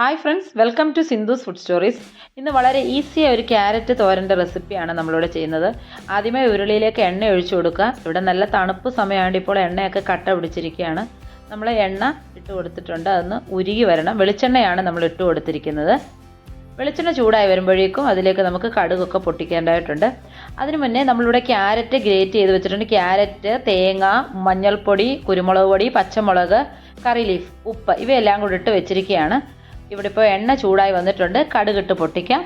Hi friends welcome to Sindhu's food stories ഇന്ന് വളരെ ഈസിയായ ഒരു ക്യാരറ്റ് തോരന്റെ റെസിപ്പിയാണ് നമ്മളിവിടെ ചെയ്യുന്നത്. ആദ്യമേ ഉരുളിയിലേക്ക് എണ്ണ ഒഴിച്ചു കൊടുക്കുക. ഇവിടെ നല്ല തണുപ്പ് സമയമായതുകൊണ്ട് ഇപ്പോൾ എണ്ണയൊക്കെ കട്ട പിടിച്ചിരിക്കുകയാണ്. നമ്മൾ എണ്ണ ഇട്ട് കൊടുത്തിട്ടുണ്ട്. അതൊന്ന് ഉരുകി വരണം. വെളിച്ചെണ്ണയാണ് നമ്മൾ ഇട്ട് കൊടുത്തിരിക്കുന്നത്. വെളിച്ചെണ്ണ ചൂടായി വരുമ്പോഴേക്കും അതിലേക്ക് നമുക്ക് കടുകൊക്കെ പൊട്ടിക്കേണ്ടതായിട്ടുണ്ട്. അതിനു മുന്നേ നമ്മളിവിടെ ക്യാരറ്റ് ഗ്രേറ്റ് ചെയ്ത് വെച്ചിട്ടുണ്ട്. ക്യാരറ്റ് തേങ്ങ മഞ്ഞൾപ്പൊടി കുരുമുളക് പൊടി പച്ചമുളക് കറി ലീഫ് ഉപ്പ് ഇവയെല്ലാം കൂടി ഇട്ട് വെച്ചിരിക്കുകയാണ്. ഇവിടെ ഇപ്പോൾ എണ്ണ ചൂടായി വന്നിട്ടുണ്ട്. കടുകിട്ട് പൊട്ടിക്കാം.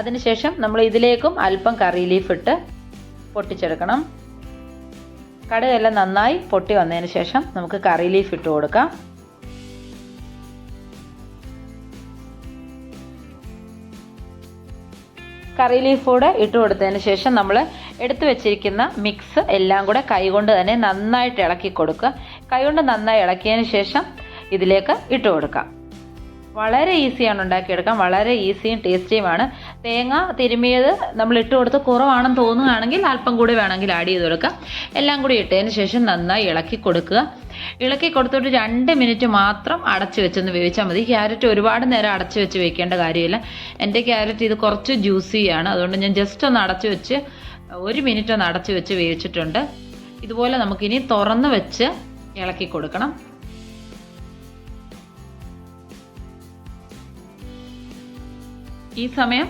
അതിനുശേഷം നമ്മൾ ഇതിലേക്കും അല്പം കറി ലീഫ് ഇട്ട് പൊട്ടിച്ചെടുക്കണം. കടുകെല്ലാം നന്നായി പൊട്ടി വന്നതിന് ശേഷം നമുക്ക് കറി ലീഫ് ഇട്ട് കൊടുക്കാം. കറി ലീഫ് കൂടെ ഇട്ട് കൊടുത്തതിന് ശേഷം നമ്മൾ എടുത്തു വെച്ചിരിക്കുന്ന മിക്സ് എല്ലാം കൂടെ കൈകൊണ്ട് തന്നെ നന്നായിട്ട് ഇളക്കി കൊടുക്കുക. കൈകൊണ്ട് നന്നായി ഇളക്കിയതിന് ശേഷം ഇതിലേക്ക് ഇട്ട് കൊടുക്കാം. വളരെ ഈസിയാണ് ഉണ്ടാക്കിയെടുക്കാൻ. വളരെ ഈസിയും ടേസ്റ്റിയുമാണ് തേങ്ങ തിരുമിയത് നമ്മൾ ഇട്ട് കൊടുത്ത് കുറവാണെന്ന് തോന്നുകയാണെങ്കിൽ അല്പം കൂടി വേണമെങ്കിൽ ആഡ് ചെയ്ത് കൊടുക്കാം. എല്ലാം കൂടി ഇട്ടതിന് ശേഷം നന്നായി ഇളക്കി കൊടുക്കുക. ഇളക്കി കൊടുത്തിട്ട് രണ്ട് മിനിറ്റ് മാത്രം അടച്ച് വെച്ചൊന്ന് വേവിച്ചാൽ മതി. ക്യാരറ്റ് ഒരുപാട് നേരം അടച്ച് വെച്ച് വെക്കേണ്ട കാര്യമില്ല. എന്റെ ക്യാരറ്റ് ഇത് കുറച്ച് ജ്യൂസിയാണ് അതുകൊണ്ട് ഞാൻ ജസ്റ്റ് ഒന്ന് അടച്ച് വെച്ച് ഒരു മിനിറ്റ് ഒന്ന് അടച്ച് വെച്ച് വേവിച്ചിട്ടുണ്ട്. ഇതുപോലെ നമുക്കിനി തുറന്ന് വെച്ച് ഇളക്കി കൊടുക്കണം. ഈ സമയം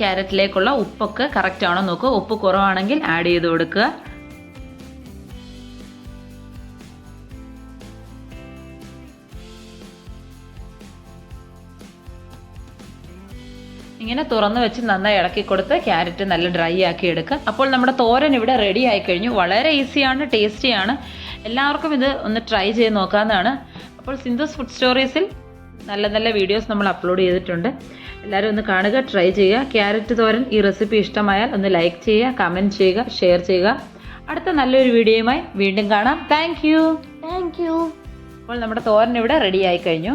ക്യാരറ്റിലേക്കുള്ള ഉപ്പൊക്കെ കറക്റ്റ് ആണോ നോക്കുക. ഉപ്പ് കുറവാണെങ്കിൽ ആഡ് ചെയ്ത് കൊടുക്കുക. ഇങ്ങനെ തുറന്ന് വെച്ച് നന്നായി ഇളക്കി കൊടുത്ത് ക്യാരറ്റ് നല്ല ഡ്രൈ ആക്കി എടുക്കുക. അപ്പോൾ നമ്മുടെ തോരൻ ഇവിടെ റെഡി ആയി കഴിഞ്ഞു. വളരെ ഈസിയാണ് ടേസ്റ്റിയാണ് എല്ലാവർക്കും ഇത് ഒന്ന് ട്രൈ ചെയ്ത് നോക്കാവുന്നതാണ്. അപ്പോൾ സിന്ധുസ് ഫുഡ് സ്റ്റോറീസിൽ നല്ല നല്ല വീഡിയോസ് നമ്മൾ അപ്ലോഡ് ചെയ്തിട്ടുണ്ട്. എല്ലാവരും ഒന്ന് കാണുക ട്രൈ ചെയ്യുക. ക്യാരറ്റ് തോരൻ ഈ റെസിപ്പി ഇഷ്ടമായാൽ ഒന്ന് ലൈക്ക് ചെയ്യുക കമന്റ് ചെയ്യുക ഷെയർ ചെയ്യുക. അടുത്ത നല്ലൊരു വീഡിയോയുമായി വീണ്ടും കാണാം. താങ്ക് യു താങ്ക് യു അപ്പോൾ നമ്മുടെ തോരൻ ഇവിടെ റെഡി ആയി കഴിഞ്ഞു.